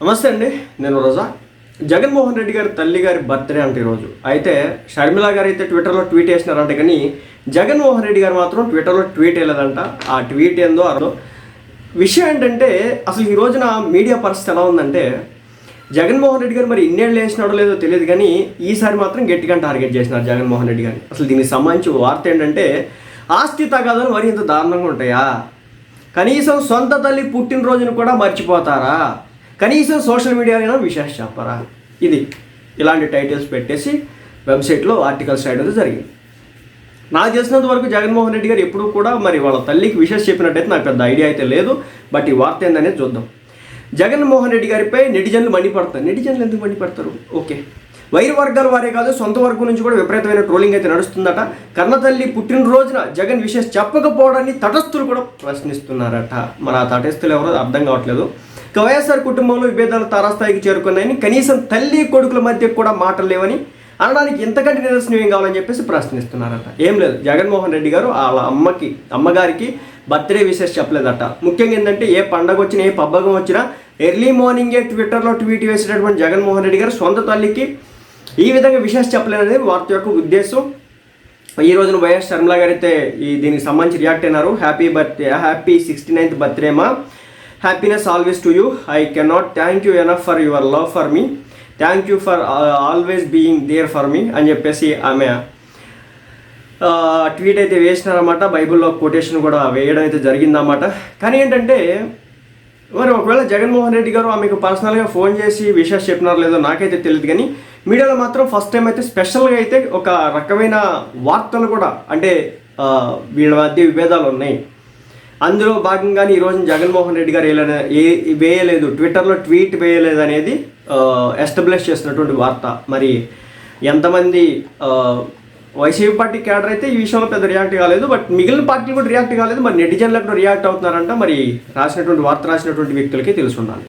నమస్తే అండి నేను రోజా. జగన్మోహన్ రెడ్డి గారి తల్లి గారి బర్త్డే అంటే ఈరోజు అయితే షర్మిల గారు అయితే ట్విట్టర్లో ట్వీట్ చేసినారంట కానీ జగన్మోహన్ రెడ్డి గారు మాత్రం ట్విట్టర్లో ట్వీట్ వేయలేదంట. ఆ ట్వీట్ ఏందో అర్థం. విషయం ఏంటంటే అసలు ఈ రోజున మీడియా పరిస్థితి ఎలా ఉందంటే జగన్మోహన్ రెడ్డి గారు మరి ఇన్నేళ్ళు వేసినాడో లేదో తెలియదు కానీ ఈసారి మాత్రం గట్టిగా టార్గెట్ చేసినారు జగన్మోహన్ రెడ్డి గారిని. అసలు దీనికి సంబంధించి వార్త ఏంటంటే ఆస్తి తగాదాలు మరి ఇంత దారుణంగా ఉంటాయా? కనీసం సొంత తల్లి పుట్టినరోజును కూడా మర్చిపోతారా? కనీసం సోషల్ మీడియాలో విశేష చెప్పరా? ఇది. ఇలాంటి టైటిల్స్ పెట్టేసి వెబ్సైట్లో ఆర్టికల్స్ రాయడం జరిగింది. నాకు తెలిసినంత వరకు జగన్మోహన్ రెడ్డి గారు ఎప్పుడూ కూడా మరి వాళ్ళ తల్లికి విషయం చెప్పినట్టయితే నాకు పెద్ద ఐడియా అయితే లేదు. బట్ ఈ వార్త ఏందనేది చూద్దాం. జగన్మోహన్ రెడ్డి గారిపై నెటిజన్లు మండిపడతారు. నెటిజన్లు ఎందుకు మండిపడతారు? ఓకే. వైర్ వర్గాల వారే కాదు సొంత వర్గం నుంచి కూడా విపరీతమైన ట్రోలింగ్ అయితే నడుస్తుందట. కన్నతల్లి పుట్టినరోజున జగన్ విషయం చెప్పకపోవడాన్ని తటస్థులు కూడా ప్రశ్నిస్తున్నారట. మరి ఆ తటస్థులు ఎవరో అర్థం కావట్లేదు. వైఎస్ఆర్ కుటుంబంలో విభేదాలు తారాస్థాయికి చేరుకున్నాయని కనీసం తల్లి కొడుకుల మధ్య కూడా మాటలు లేవని అనడానికి ఎంతకంటే నిరసనం ఏం కావాలని చెప్పేసి ప్రశ్నిస్తున్నారట. ఏం లేదు. జగన్మోహన్ రెడ్డి గారు వాళ్ళ అమ్మకి అమ్మగారికి బర్త్డే విషెస్ చెప్పలేదట. ముఖ్యంగా ఏంటంటే ఏ పండగ వచ్చినా ఏ పబ్బకం వచ్చినా ఎర్లీ మార్నింగే ట్విట్టర్లో ట్వీట్ వేసేటటువంటి జగన్మోహన్ రెడ్డి గారు సొంత తల్లికి ఈ విధంగా విషెస్ చెప్పలేదనేది వార్త యొక్క ఉద్దేశం. ఈ రోజున వైఎస్ శర్మల గారు అయితే ఈ దీనికి సంబంధించి రియాక్ట్ అయినారు. Happy birthday happy sixty ninth birthday మా happiness always to you I cannot thank you enough for your love for me thank you for always being there for me అని చెప్పేసి ఆమె ట్వీట్ అయితే వేసినారన్నమాట. బైబిల్లో కొటేషన్ కూడా వేయడం అయితే జరిగిందన్నమాట. కానీ ఏంటంటే మరి ఒకవేళ జగన్మోహన్ రెడ్డి గారు ఆమెకు పర్సనల్గా ఫోన్ చేసి విషయాలు చెప్పినారో లేదో నాకైతే తెలియదు కానీ మీడియాలో మాత్రం ఫస్ట్ టైం అయితే స్పెషల్గా అయితే ఒక రకమైన వార్తలు కూడా అంటే వీళ్ళ మధ్య విభేదాలు ఉన్నాయి. అందులో భాగంగానే ఈరోజు జగన్మోహన్ రెడ్డి గారు ఏ వేయలేదు. ట్విట్టర్లో ట్వీట్ వేయలేదు అనేది ఎస్టాబ్లిష్ చేసినటువంటి వార్త. మరి ఎంతమంది వైసీపీ పార్టీ క్యాడర్ అయితే ఈ విషయంలో పెద్ద రియాక్ట్ కాలేదు బట్ మిగిలిన పార్టీలు కూడా రియాక్ట్ కాలేదు. మరి నెటిజన్లకు రియాక్ట్ అవుతున్నారంట. మరి రాసినటువంటి వార్త రాసినటువంటి వ్యక్తులకి తెలుసున్నాను